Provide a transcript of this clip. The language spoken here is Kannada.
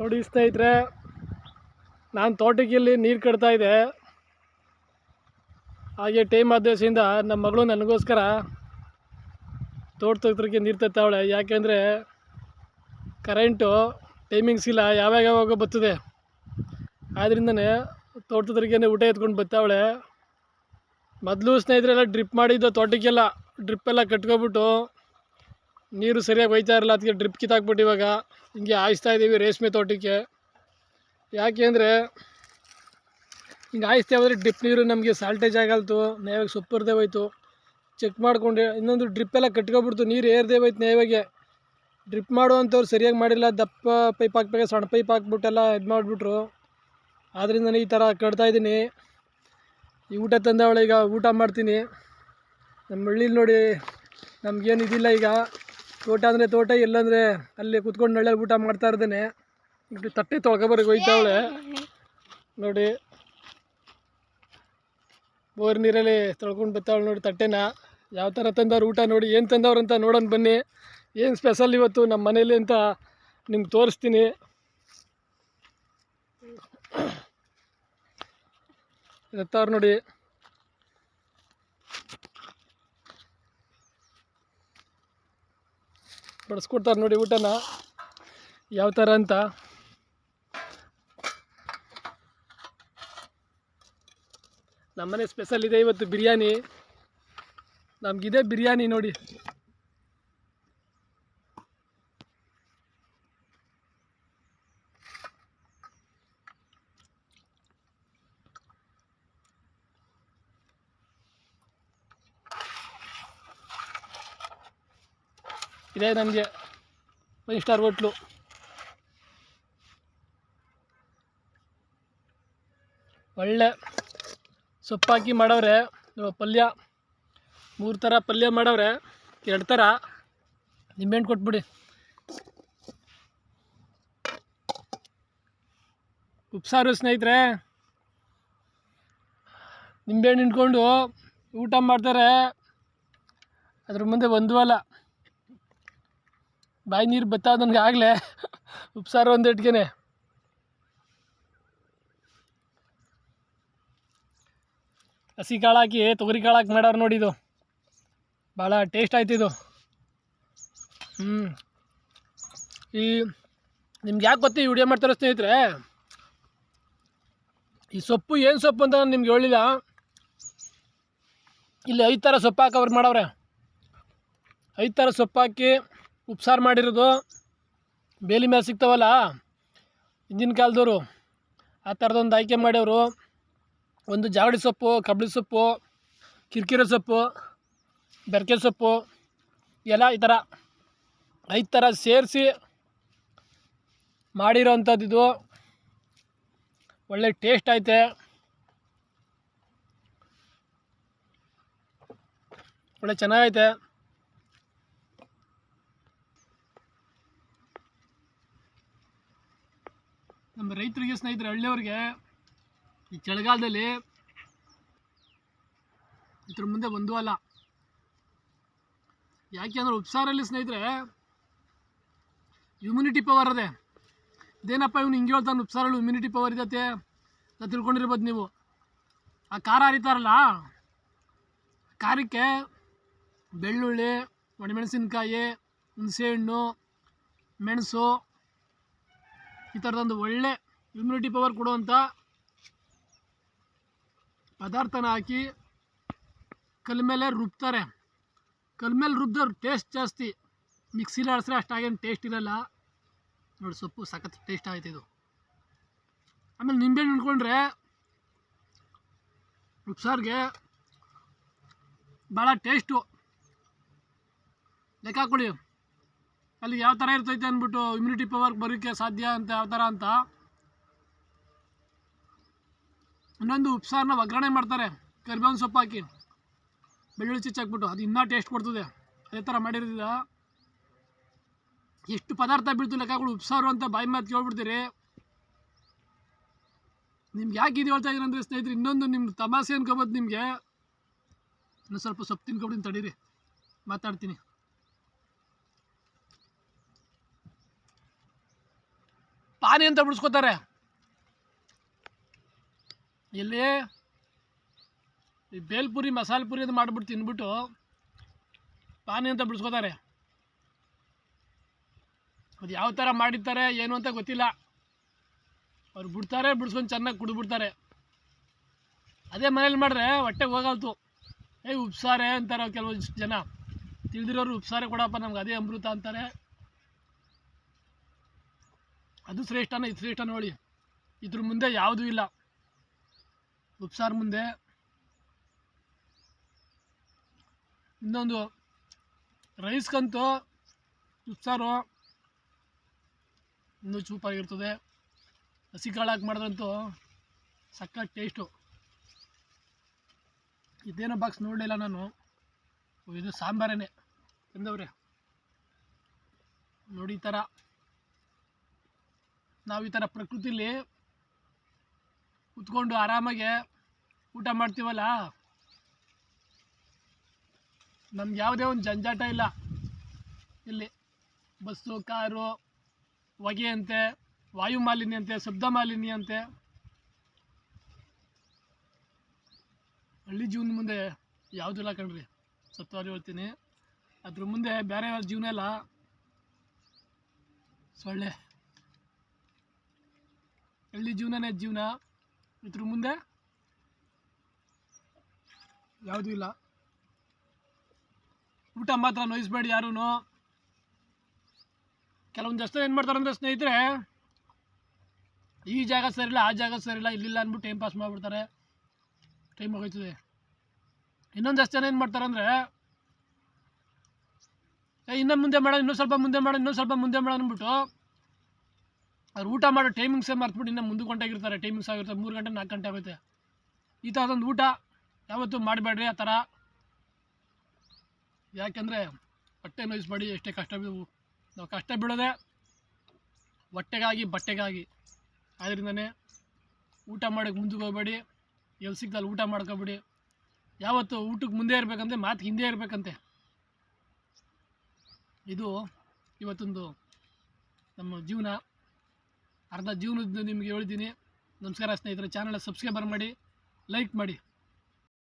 ನೋಡಿ ಸ್ನೇಹಿತರೆ ನಾನು ತೋಟಕ್ಕೆ ನೀರು ಕಟ್ತಾ ಇದ್ದೆ ಹಾಗೆ ಟೈಮ್ ಆದೇಶದಿಂದ ನಮ್ಮ ಮಗಳು ನನಗೋಸ್ಕರ ತೋಟ ಹತ್ರಕ್ಕೆ ನೀರು ತರ್ತಾವಳೆ. ಯಾಕೆಂದರೆ ಕರೆಂಟು ಟೈಮಿಂಗ್ಸ್ ಇಲ್ಲ ಯಾವಾಗ ಯಾವಾಗ ಬರ್ತದೆ. ಆದ್ರಿಂದನೇ ತೋಟ ಹತ್ರಕ್ಕೆ ಊಟ ಎತ್ಕೊಂಡು ಬರ್ತಾವಳೆ. ಮೊದಲು ಸ್ನೇಹಿತರೆಲ್ಲ ಡ್ರಿಪ್ ಮಾಡಿದ್ದು ತೋಟಕ್ಕೆಲ್ಲ. ಡ್ರಿಪ್ಪೆಲ್ಲ ಕಟ್ಕೊಬಿಟ್ಟು ನೀರು ಸರಿಯಾಗಿ ಒಯ್ತಾ ಇರಲ್ಲ, ಅದಕ್ಕೆ ಡ್ರಿಪ್ ಕಿತ್ತಾಕ್ಬಿಟ್ಟು ಇವಾಗ ಹಿಂಗೆ ಹಾಯಿಸ್ತಾ ಇದ್ದೀವಿ ರೇಷ್ಮೆ ತೋಟಕ್ಕೆ. ಯಾಕೆ ಅಂದರೆ ಹಿಂಗೆ ಹಾಯಿಸ್ತಾ ಹೋದರೆ ಡ್ರಿಪ್ ನೀರು ನಮಗೆ ಸಾಲ್ಟೇಜ್ ಆಗಲ್ತು ನೇವಾಗ ಸೊಪ್ಪರ್ದೇ ಹೋಯ್ತು. ಚೆಕ್ ಮಾಡಿಕೊಂಡು, ಇನ್ನೊಂದು ಡ್ರಿಪ್ಪೆಲ್ಲ ಕಟ್ಕೊಬಿಡ್ತು, ನೀರು ಏರ್ದೇ ಹೋಯ್ತು ನೇವಾಗೆ ಡ್ರಿಪ್ ಮಾಡುವಂಥವ್ರು ಸರಿಯಾಗಿ ಮಾಡಿಲ್ಲ, ದಪ್ಪ ಪೈಪ್ ಹಾಕ್ಬೇಕು ಸಣ್ಣ ಪೈಪ್ ಹಾಕ್ಬಿಟ್ಟೆಲ್ಲ ಇದು ಮಾಡಿಬಿಟ್ರು. ಆದ್ದರಿಂದ ಈ ಥರ ಕಟ್ತಾ ಇದ್ದೀನಿ. ಈ ಊಟ ತಂದವಳೆ, ಈಗ ಊಟ ಮಾಡ್ತೀನಿ. ನಮ್ಮ ಹಳ್ಳಿಲಿ ನೋಡಿ ನಮಗೇನು ಇದಿಲ್ಲ ಈಗ. ತೋಟ ಅಂದರೆ ತೋಟ ಇಲ್ಲಾಂದರೆ ಅಲ್ಲಿ ಕುತ್ಕೊಂಡು ನಳ್ಳಿ ಊಟ ಮಾಡ್ತಾ ಇರ್ತೇನೆ ನೋಡಿ, ತಟ್ಟೆ ತೊಳ್ಕೊಬರಿಗೆ ಹೋಯ್ತಾವಳೆ. ನೋಡಿ, ಬೋರ್ ನೀರಲ್ಲಿ ತೊಳ್ಕೊಂಡು ಬರ್ತಾವಳೆ ನೋಡಿ ತಟ್ಟೆನ. ಯಾವ ಥರ ತಂದವ್ರು ಊಟ ನೋಡಿ, ಏನು ತಂದವ್ರು ಅಂತ ನೋಡೋಣ ಬನ್ನಿ. ಏನು ಸ್ಪೆಷಲ್ ಇವತ್ತು ನಮ್ಮ ಮನೇಲಿ ಅಂತ ನಿಮ್ಗೆ ತೋರಿಸ್ತೀನಿ. ಎತ್ತವ್ರು ನೋಡಿ. ಬಡಿಸ್ಕೊಡ್ತಾರೆ ನೋಡಿ ಊಟನ. ಯಾವ ಥರ ಅಂತ. ನಮ್ಮನೆ ಸ್ಪೆಷಲ್ ಇದೆ ಇವತ್ತು ಬಿರಿಯಾನಿ. ನಮಗಿದೆ ಬಿರಿಯಾನಿ ನೋಡಿ. ಇದೇ ನಮಗೆ ಫೈವ್ ಸ್ಟಾರ್ ಹೋಟ್ಲು. ಒಳ್ಳೆ ಸೊಪ್ಪಾಕಿ ಮಾಡವ್ರೆ. ಪಲ್ಯ, ಮೂರು ಥರ ಪಲ್ಯ ಮಾಡವ್ರೆ. ಎರಡು ಥರ ನಿಂಬೆಹಣ್ಣು ಕೊಟ್ಬಿಡಿ. ಉಪ್ಸಾರು ಸ್ನೇಹಿತರೆ, ನಿಂಬೆಹಣ್ಣು ಇಟ್ಕೊಂಡು ಊಟ ಮಾಡ್ತಾರೆ. ಅದ್ರ ಮುಂದೆ ಒಂದು ಅಲ್ಲ. ಬಾಯಿ ನೀರು ಬತ್ತಾ ನನಗೆ ಆಗಲೇ. ಉಪ್ಸಾರು ಒಂದು ಇಟ್ಕೇನೆ ಹಸಿ ಕಾಳು ಹಾಕಿ ತೊಗರಿ ಕಾಳು ಹಾಕಿ ಮಾಡೋರು ನೋಡಿ ಇದು. ಭಾಳ ಟೇಸ್ಟ್ ಆಯ್ತು ಇದು. ಹ್ಞೂ ಈ ನಿಮ್ಗೆ ಯಾಕೆ ಗೊತ್ತಿ ವಿಡಿಯೋ ಮಾಡ್ತಾರೆ ಸ್ನೇಹಿತರೆ, ಈ ಸೊಪ್ಪು ಏನು ಸೊಪ್ಪು ಅಂತ ನಿಮ್ಗೆ ಹೇಳಿಲ್ಲ. ಇಲ್ಲಿ ಐದು ಥರ ಸೊಪ್ಪು ಹಾಕಿ ಅವ್ರು ಮಾಡವ್ರೆ. ಐದು ಥರ ಸೊಪ್ಪು ಹಾಕಿ ಉಪ್ಸಾರು ಮಾಡಿರೋದು. ಬೇಲಿ ಮೇಲೆ ಸಿಗ್ತಾವಲ್ಲ, ಹಿಂದಿನ ಕಾಲದವರು, ಆ ಥರದೊಂದು ಆಯ್ಕೆ ಮಾಡ್ಯವರು. ಒಂದು ಜಾಗಡಿ ಸೊಪ್ಪು, ಕಬ್ಳಿ ಸೊಪ್ಪು, ಕಿರಿಕಿರಿ ಸೊಪ್ಪು, ಬೆರಕೆ ಸೊಪ್ಪು, ಎಲ್ಲ ಈ ಥರ ಐದು ಥರ ಸೇರಿಸಿ ಮಾಡಿರೋ ಇದು ಒಳ್ಳೆ ಟೇಸ್ಟ್ ಐತೆ. ಒಳ್ಳೆ ಚೆನ್ನಾಗೈತೆ. ನಮ್ಮ ರೈತರಿಗೆ ಸ್ನೇಹಿತರೆ, ಹಳ್ಳಿಯವ್ರಿಗೆ ಈ ಚಳಿಗಾಲದಲ್ಲಿ ಇದ್ರ ಮುಂದೆ ಒಂದೂ ಅಲ್ಲ. ಯಾಕೆ ಅಂದ್ರೆ ಉಪ್ಸಾರಲ್ಲಿ ಸ್ನೇಹಿತರೆ ಇಮ್ಯುನಿಟಿ ಪವರ್ ಅದೇ. ಇದೇನಪ್ಪ ಇವನು ಹಿಂಗೆ ಹೇಳ್ತಾನೆ, ಉಪ್ಸಾರಲ್ಲಿ ಇಮ್ಯುನಿಟಿ ಪವರ್ ಇದತ್ತೆ ಅಂತ ತಿಳ್ಕೊಂಡಿರ್ಬೋದು ನೀವು. ಆ ಖಾರ ಹರಿತಾರಲ್ಲ? ಖಾರಕ್ಕೆ ಬೆಳ್ಳುಳ್ಳಿ, ಒಣಮೆಣಸಿನ್ಕಾಯಿ, ಹುಣಸೆಹಣ್ಣು, ಮೆಣಸು ಈ ಥರದೊಂದು ಒಳ್ಳೆ ಇಮ್ಯುನಿಟಿ ಪವರ್ ಕೊಡುವಂಥ ಪದಾರ್ಥನ ಹಾಕಿ ಕಲ್ ಮೇಲೆ ರುಬ್ತಾರೆ. ಕಲ್ ಮೇಲೆ ರುಬ್ದವ್ರು ಟೇಸ್ಟ್ ಜಾಸ್ತಿ. ಮಿಕ್ಸಿಲಿ ಆಡಿಸ್ರೆ ಅಷ್ಟಾಗೇನು ಟೇಸ್ಟ್ ಇರಲ್ಲ. ನೋಡಿ ಸೊಪ್ಪು ಸಖತ್ ಟೇಸ್ಟ್ ಆಯ್ತು ಇದು. ಆಮೇಲೆ ನಿಂಬೆಹಣ್ಣು ಹಿಂಡ್ಕೊಂಡ್ರೆ ಉಪ್ಸಾರಿಗೆ ಭಾಳ ಟೇಸ್ಟು ಲೆಕ್ಕ ಹಾಕ್ಕೊಳ್ಳಿ. ಅಲ್ಲಿ ಯಾವ ಥರ ಇರ್ತೈತೆ ಅಂದ್ಬಿಟ್ಟು ಇಮ್ಯುನಿಟಿ ಪವರ್ ಬರೋಕ್ಕೆ ಸಾಧ್ಯ ಅಂತ, ಯಾವ ಥರ ಅಂತ. ಇನ್ನೊಂದು ಉಪ್ಸಾರನ್ನ ಒಗ್ಗರಣೆ ಮಾಡ್ತಾರೆ, ಕರಿಬೇವಿನ ಸೊಪ್ಪು ಹಾಕಿ. ಬೆಳ್ಳುಳ್ಳಿ ಚಿಚ್ಚ ಹಾಕ್ಬಿಟ್ಟು, ಅದು ಇನ್ನೂ ಟೇಸ್ಟ್ ಕೊಡ್ತದೆ. ಅದೇ ಥರ ಮಾಡಿರೋದಿಲ್ಲ. ಎಷ್ಟು ಪದಾರ್ಥ ಬೀಳ್ತು ಲೆಕ್ಕಗಳು ಉಪ್ಸಾರು ಅಂತ ಬಾಯಿ ಮಾತು ಕೇಳ್ಬಿಡ್ತೀರಿ. ನಿಮ್ಗೆ ಯಾಕೆ ಇದು ಹೇಳ್ತಾ ಇದ್ದೀನಿ ಅಂದರೆ ಸ್ನೇಹಿತರೆ, ಇನ್ನೊಂದು ನಿಮ್ಮ ತಮಾಷೆ ಅನ್ಕೋಬೋದು ನಿಮಗೆ. ಇನ್ನೊಂದು ಸ್ವಲ್ಪ ಸೊಪ್ಪು ತಿನ್ಕೊಬಿಡಿ ತಡೀರಿ. ಮಾತಾಡ್ತೀನಿ. ಪಾನಿ ಅಂತ ಬಿಡಿಸ್ಕೋತಾರೆ. ಇಲ್ಲಿ ಈ ಬೇಲ್ಪುರಿ, ಮಸಾಲೆ ಪುರಿ ಅಂತ ಮಾಡಿಬಿಟ್ಟು ತಿಂದ್ಬಿಟ್ಟು ಪಾನಿ ಅಂತ ಬಿಡಿಸ್ಕೋತಾರೆ. ಅದು ಯಾವ ಥರ ಮಾಡಿರ್ತಾರೆ, ಏನು ಅಂತ ಗೊತ್ತಿಲ್ಲ. ಅವ್ರು ಬಿಡ್ತಾರೆ, ಬಿಡಿಸ್ಕೊಂಡು ಚೆನ್ನಾಗಿ ಕುಡಿದ್ಬಿಡ್ತಾರೆ. ಅದೇ ಮನೇಲಿ ಮಾಡಿದ್ರೆ ಹೊಟ್ಟೆಗೆ ಹೋಗಲ್ತು. ಏಯ್, ಉಪ್ಸಾರೆ ಅಂತಾರೆ ಕೆಲವೊಂದು ಜನ. ತಿಳಿದಿರೋರು ಉಪ್ಸಾರೆ ಕೊಡಪ್ಪ, ನಮ್ಗೆ ಅದೇ ಅಮೃತ ಅಂತಾರೆ. ಅದು ಶ್ರೇಷ್ಠನ, ಇದು ಶ್ರೇಷ್ಠ ನೋಡಿ ಇದ್ರ ಮುಂದೆ ಯಾವುದೂ ಇಲ್ಲ. ಉಪ್ಸಾರ್ ಮುಂದೆ. ಇನ್ನೊಂದು ರೈಸ್ಗಂತೂ ಉಪ್ಸಾರು. ಇನ್ನೂ ಚೂಪಾಗಿರ್ತದೆ ಹಸಿ ಕಾಳಾಗಿ ಮಾಡಿದ್ರಂತೂ ಸಕ್ಕತ್ ಟೇಸ್ಟು. ಇದೇನೋ ಬಾಕ್ಸ್ ನೋಡಲಿಲ್ಲ ನಾನು. ಇದು ಸಾಂಬಾರೇನೆ. ಎಂದವ್ರೆ ನೋಡಿ ಈ ಥರ. ನಾವು ಈ ಥರ ಪ್ರಕೃತಿಲಿ ಕುತ್ಕೊಂಡು ಆರಾಮಾಗೆ ಊಟ ಮಾಡ್ತೀವಲ್ಲ? ನಮ್ಗೆ ಯಾವುದೇ ಒಂದು ಜಂಜಾಟ ಇಲ್ಲ. ಇಲ್ಲಿ ಬಸ್ಸು, ಕಾರು, ಹೊಗೆಯಂತೆ ವಾಯು ಮಾಲಿನ್ಯ ಅಂತೆ ಶಬ್ದ ಮಾಲಿನ್ಯ ಅಂತೆ ಹಳ್ಳಿ ಜೀವನ ಮುಂದೆ ಯಾವುದಿಲ್ಲ ಕಣ್ರಿ. ಸತ್ವಾರಿ ಹೇಳ್ತೀನಿ. ಅದ್ರ ಮುಂದೆ ಬೇರೆ ಜೀವನ ಎಲ್ಲ ಸೊಳ್ಳೆ. ಹಳ್ಳಿ ಜೀವನನೇ ಜೀವನ? ಇದ್ರ ಮುಂದೆ ಯಾವುದೂ ಇಲ್ಲ. ಊಟ ಮಾತ್ರ ನೋಯಿಸ್ಬೇಡಿ ಯಾರೂ ಕೆಲವೊಂದು ಜನ ಏನು ಮಾಡ್ತಾರೆ ಅಂದರೆ ಸ್ನೇಹಿತರೆ, ಈ ಜಾಗ ಸರಿಲ್ಲ ಆ ಜಾಗ ಸರಿಲ್ಲ ಇಲ್ಲಿಲ್ಲ ಅಂದ್ಬಿಟ್ಟು ಟೈಮ್ ಪಾಸ್ ಮಾಡಿಬಿಡ್ತಾರೆ. ಟೈಮ್ ಹೋಗ್ತದೆ. ಇನ್ನೊಂದು ಜನ ಏನು ಮಾಡ್ತಾರೆ ಅಂದರೆ, ಏ ಇನ್ನೂ ಮುಂದೆ ಮಾಡೋಣ ಇನ್ನೂ ಸ್ವಲ್ಪ ಮುಂದೆ ಮಾಡೋಣ ಇನ್ನೊಂದು ಸ್ವಲ್ಪ ಮುಂದೆ ಮಾಡೋಣ ಅಂದ್ಬಿಟ್ಟು ಅವ್ರು ಊಟ ಮಾಡೋ ಟೈಮಿಂಗ್ಸೇ ಮರ್ತ್ಬಿಟ್ಟು ಇನ್ನೂ ಮುಂದಕ್ಕೆ ಹೊಂಟಾಗಿರ್ತಾರೆ ಟೈಮಿಂಗ್ಸ್ ಆಗಿರ್ತಾರೆ ಮೂರು ಗಂಟೆ, ನಾಲ್ಕು ಗಂಟೆ ಆಗುತ್ತೆ. ಈ ಥರದೊಂದು ಊಟ ಯಾವತ್ತೂ ಮಾಡಬೇಡ್ರಿ ಆ ಥರ. ಯಾಕೆಂದರೆ ಹೊಟ್ಟೆ ನೋಯಿಸ್ಬೇಡಿ, ಎಷ್ಟೇ ಕಷ್ಟ ಬೀಳು ನಾವು ಕಷ್ಟ ಬಿಡೋದೆ ಹೊಟ್ಟೆಗಾಗಿ, ಬಟ್ಟೆಗಾಗಿ. ಆದ್ದರಿಂದನೇ ಊಟ ಮಾಡೋಕ್ಕೆ ಮುಂದಕ್ಕೆ ಹೋಗ್ಬೇಡಿ ಎಲ್ಲಿ ಸಿಗ್ದಲ್ಲಿ ಊಟ ಮಾಡ್ಕೊಬೇಡಿ. ಯಾವತ್ತು ಊಟಕ್ಕೆ ಮುಂದೆ ಇರಬೇಕಂತೆ, ಮಾತು ಹಿಂದೆ ಇರಬೇಕಂತೆ. ಇದು ಇವತ್ತೊಂದು ನಮ್ಮ ಜೀವನ. ಅರ್ಧ ಜೀವನದ್ದು ನಿಮಗೆ ಹೇಳಿದ್ದೀನಿ ನಮಸ್ಕಾರ ಸ್ನೇಹಿತರೆ ಚಾನಲ್ ಸಬ್ಸ್ಕ್ರೈಬರ್ ಮಾಡಿ ಲೈಕ್ ಮಾಡಿ.